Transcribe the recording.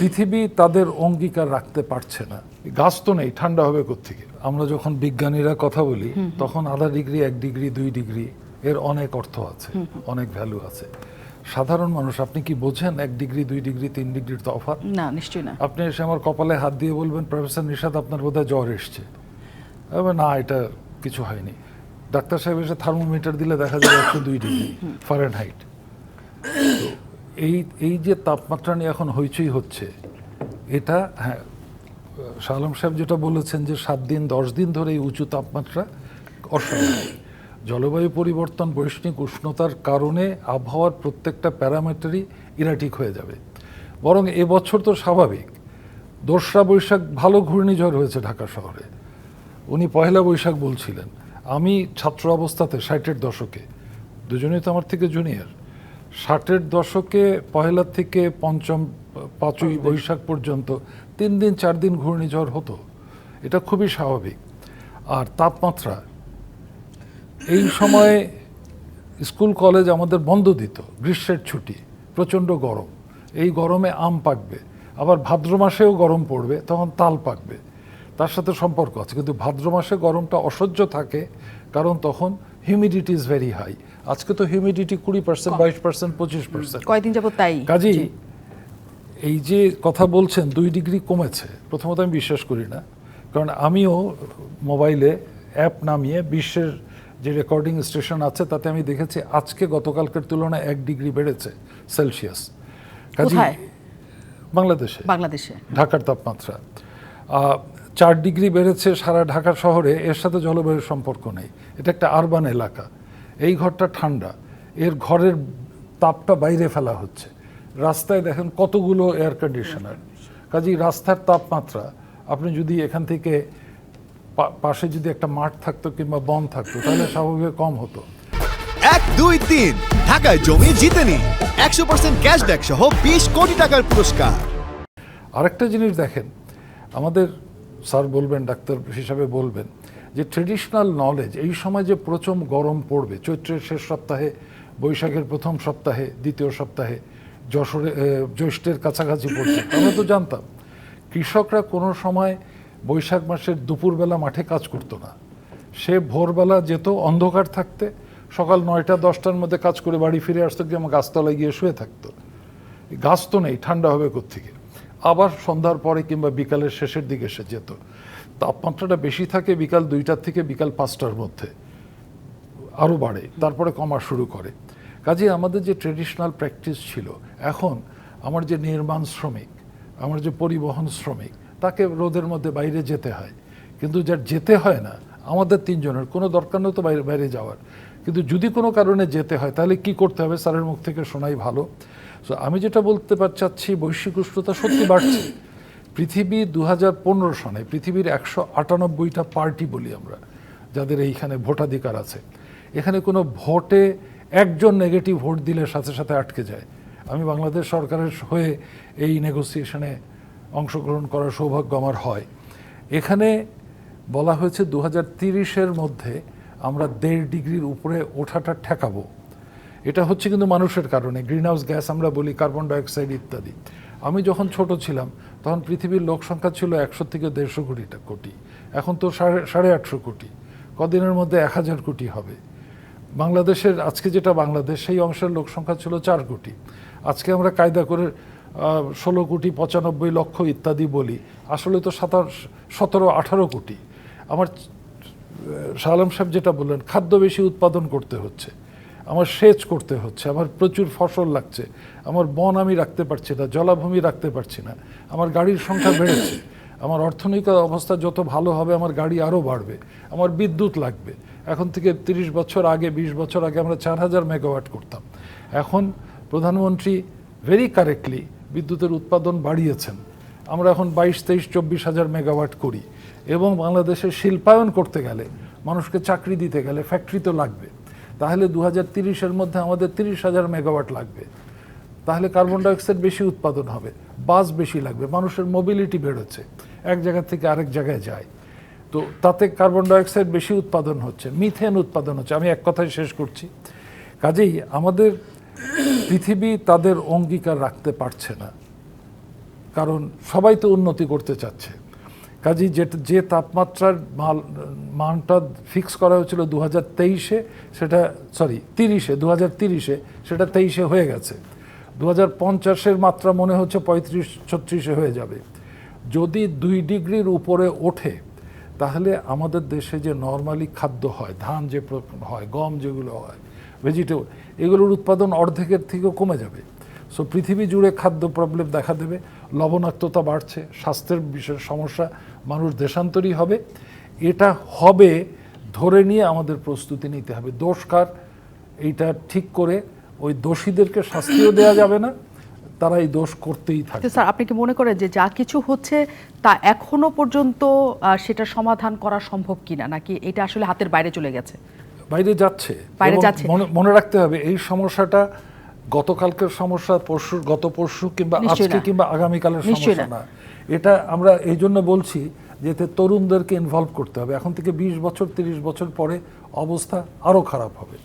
পৃথিবী তাদের অঙ্গীকার রাখতে পারছে না। গাছ তো নেই ঠান্ডা হবে কোত্থেকে? আমরা যখন বিজ্ঞানীরা কথা বলি তখন আধা ডিগ্রি এক ডিগ্রি দুই ডিগ্রি এর অনেক অর্থ আছে অনেক ভ্যালু আছে। সাধারণ মানুষ আপনি কি বোঝেন এক ডিগ্রি দুই ডিগ্রি তিন ডিগ্রির তফাৎ? না নিশ্চয়ই না। আপনি এসে আমার কপালে হাত দিয়ে বলবেন প্রফেসর নিশাদ আপনার বোধহয় জ্বর এসছে। না এটা কিছু হয়নি। ডাক্তার সাহেব এসে থার্মোমিটার দিলে দেখা যাবে একশো দুই ডিগ্রি ফারেন হাইট এই এই যে তাপমাত্রা নিয়ে এখন হইচই হচ্ছে, এটা হ্যাঁ শাহ আলম সাহেব যেটা বলেছেন যে সাত দিন, দশ দিন ধরে এই উঁচু তাপমাত্রা অস্বাভাবিক। জলবায়ু পরিবর্তন, বৈষ্ণিক উষ্ণতার কারণে আবহাওয়ার প্রত্যেকটা প্যারামিটারই ইরাটিক হয়ে যাবে। বরং এবছর তো স্বাভাবিক। দোসরা বৈশাখ ভালো ঘূর্ণিঝড় হয়েছে ঢাকা শহরে। উনি পহেলা বৈশাখ বলছিলেন, আমি ছাত্র অবস্থাতে ষাটের দশকে, দুজনেই তো আমার থেকে জুনিয়র ষাটের দশকে পয়লা থেকে পঞ্চম পাঁচই বৈশাখ পর্যন্ত তিন দিন চার দিন ঘূর্ণিঝড় হতো। এটা খুবই স্বাভাবিক। আর তাপমাত্রা এই সময়ে স্কুল কলেজ আমাদের বন্ধ দিত গ্রীষ্মের ছুটি প্রচণ্ড গরম। এই গরমে আম পাকবে আবার ভাদ্র মাসেও গরম পড়বে তখন তাল পাকবে। তার সাথে সম্পর্ক আছে কিন্তু ভাদ্র মাসে গরমটা অসহ্য থাকে কারণ তখন হিউমিডিটি ইজ ভেরি হাই আজকে তো হিউমিডিটি কুড়ি পার্সেন্ট বাইশ পার্সেন্ট পঁচিশ পার্সেন্ট কয়দিন যাবত তাই। কাজেই এই যে কথা বলছেন দুই ডিগ্রি কমেছে। প্রথমত আমি বিশ্বাস করি না। কারণ আমিও মোবাইলে অ্যাপ নামিয়ে বিশ্বের যে রেকর্ডিং স্টেশন আছে তাতে আমি দেখেছি আজকে গতকালকের তুলনায় এক ডিগ্রি বেড়েছে সেলসিয়াস। কোথায়? বাংলাদেশে। বাংলাদেশে। ঢাকার তাপমাত্রা। চার ডিগ্রি বেড়েছে সারা ঢাকা শহরে এর সাথে জলবায়ুর সম্পর্ক নেই। এটা একটা আরবান এলাকা। এই ঘরটা ঠান্ডা। এর ঘরের তাপটা বাইরে ফেলা হচ্ছে। রাস্তায় দেখেন কতগুলো এয়ার কন্ডিশনার কাজেই রাস্তার তাপমাত্রা আপনি যদি এখান থেকে পাশে যদি একটা মাঠ থাকতো কিংবা বন থাকতো তাহলে স্বাভাবিক কম হতো। এক দুই তিন। ঢাকায় জমি জিতে নিন একশো পার্সেন্ট ক্যাশব্যাক সহ বিশ কোটি টাকার পুরস্কার। আরেকটা জিনিস দেখেন আমাদের স্যার বলবেন, ডাক্তার হিসাবে বলবেন, যে ট্রেডিশনাল নলেজ এই সময় যে প্রচম গরম পড়বে, চৈত্রের শেষ সপ্তাহে, বৈশাখের প্রথম সপ্তাহে, দ্বিতীয় সপ্তাহে, যশোরে জ্যৈষ্ঠের কাছাকাছি পড়ছে আমরা তো জানতাম। কৃষকরা কোনো সময় বৈশাখ মাসের দুপুরবেলা মাঠে কাজ করতো না। সে ভোরবেলা যেত অন্ধকার থাকতে, সকাল নয়টা, দশটার মধ্যে কাজ করে বাড়ি ফিরে আসতো, গিয়ে আমার গাছতলায় গিয়ে শুয়ে থাকতো। গাছ তো নেই, ঠান্ডা হবে কোত্থেকে? আবার সন্ধ্যার পরে কিংবা বিকালের শেষের দিকে এসে যেত। তাপমাত্রাটা বেশি থাকে বিকাল দুইটার থেকে বিকাল পাঁচটার মধ্যে। আরও বাড়ে, তারপরে কমা শুরু করে। কাজে আমাদের যে ট্রেডিশনাল প্র্যাকটিস ছিল, এখন আমার যে নির্মাণ শ্রমিক, আমার যে পরিবহন শ্রমিক, তাকে রোদের মধ্যে বাইরে যেতে হয়। কিন্তু যার যেতে হয় না, আমাদের তিনজনের, কোনো দরকার নেই তো বাইরে বাইরে যাওয়ার। কিন্তু যদি কোনো কারণে যেতে হয়, তাহলে কি করতে হবে? স্যারের মুখ থেকে শোনাই ভালো। সো আমি যেটা বলতে চাচ্ছি, বৈশ্বিক উষ্ণতা সত্যি বাড়ছে। পৃথিবী দু হাজার পনেরো সনে পৃথিবীর একশো আটানব্বইটা পার্টি বলি আমরা, যাদের এইখানে ভোটাধিকার আছে। এখানে কোনো ভোটে একজন নেগেটিভ ভোট দিলে সাথে সাথে আটকে যায়। আমি বাংলাদেশ সরকারের হয়ে এই নেগোসিয়েশনে অংশগ্রহণ করার সৌভাগ্য আমার হয়। এখানে বলা হয়েছে দু হাজার মধ্যে আমরা দেড় ডিগ্রির উপরে ওঠাটা ঠেকাবো। এটা হচ্ছে কিন্তু মানুষের কারণে, গ্রিনহাউস গ্যাস আমরা বলি, কার্বন ডাইঅক্সাইড ইত্যাদি। আমি যখন ছোট ছিলাম, তখন পৃথিবীর লোক সংখ্যা ছিল একশো থেকে দেড়শো কোটিটা কোটি। এখন তো সাড়ে সাড়ে আটশো কোটি। কদিনের মধ্যে এক হাজার কোটি হবে। বাংলাদেশের, আজকে যেটা বাংলাদেশ, সেই অংশের লোক সংখ্যা ছিল চার কোটি। আজকে আমরা কায়দা করে ষোলো কোটি, পঁচানব্বই লক্ষ ইত্যাদি বলি। আসলে তো সাতাশ, সতেরো, আঠারো কোটি। আমার শাহ আলম সাহেব যেটা বললেন, খাদ্য বেশি উৎপাদন করতে হচ্ছে। আমার সেচ করতে হচ্ছে, আমার প্রচুর ফসল লাগছে, আমার বন আমি রাখতে পারছি না, জলাভূমি রাখতে পারছি না, আমার গাড়ির সংখ্যা বেড়েছে, আমার অর্থনৈতিক অবস্থা যত ভালো হবে, আমার গাড়ি আরও বাড়বে, আমার বিদ্যুৎ লাগবে। এখন থেকে তিরিশ বছর আগে, বিশ বছর আগে আমরা চার হাজার মেগাওয়াট করতাম। এখন প্রধানমন্ত্রী ভেরি কারেক্টলি বিদ্যুতের উৎপাদন বাড়িয়েছেন। আমরা এখন বাইশ, তেইশ, চব্বিশ হাজার মেগাওয়াট করি এবং বাংলাদেশের শিল্পায়ন করতে গেলে, মানুষকে চাকরি দিতে গেলে ফ্যাক্টরি তো লাগবে। তাহলে দু হাজার তিরিশের মধ্যে আমাদের তিরিশ হাজার মেগাওয়াট লাগবে। তাহলে কার্বন ডাইঅক্সাইড বেশি উৎপাদন হবে, বাস বেশি লাগবে, মানুষের মোবিলিটি বেরোচ্ছে এক জায়গা থেকে আরেক জায়গায় যায়। তো তাতে কার্বন ডাইঅক্সাইড বেশি উৎপাদন হচ্ছে, মিথেন উৎপাদন হচ্ছে, আমি এক কথায় শেষ করছি। কাজেই আমাদের পৃথিবী তাদের অঙ্গীকার রাখতে পারছে না, কারণ সবাই তো উন্নতি করতে চাচ্ছে। কাজেই যে যে তাপমাত্রার মাল মানটা ফিক্স করা হয়েছিল দু হাজার তেইশে, সেটা সরি, তিরিশে দু হাজার তিরিশে, সেটা তেইশে হয়ে গেছে। দু হাজার পঞ্চাশের মাত্রা মনে হচ্ছে পঁয়ত্রিশ, ছত্রিশে হয়ে যাবে। যদি দুই ডিগ্রির উপরে ওঠে, তাহলে আমাদের দেশে যে নর্মালি খাদ্য হয়, ধান যে হয়, গম যেগুলো হয় ভেজিটেবল এগুলোর উৎপাদন অর্ধেকের থেকেও কমে যাবে। সো পৃথিবী জুড়ে খাদ্য প্রবলেম দেখা দেবে, লবণাক্ততা বাড়ছে, স্বাস্থ্যের বিশেষ সমস্যা মানুষ দেশান্তরী হবে এটা হবে ধরে নিয়ে আমাদের প্রস্তুতি নিতে হবে। দোষকার এইটা ঠিক করে ওই দোষীদেরকে শাস্তিও দেওয়া যাবে না তারা এই দোষ করতেই তো থাকবে। স্যার আপনি কি মনে করেন যে যা কিছু হচ্ছে তা এখনও পর্যন্ত সেটা সমাধান করা সম্ভব কিনা? নাকি এটা আসলে হাতের বাইরে চলে গেছে? বাইরে যাচ্ছে। বাইরে যাচ্ছে। মনে রাখতে হবে এই সমস্যাটা গতকালকের সমস্যা পরশু গত পরশু কিংবা আজকে কিংবা আগামীকালের সমস্যা না। এটা আমরা এই জন্য বলছি যে এতে তরুণদেরকে ইনভলভ করতে হবে। এখন থেকে বিশ বছর তিরিশ বছর পরে অবস্থা আরও খারাপ হবে।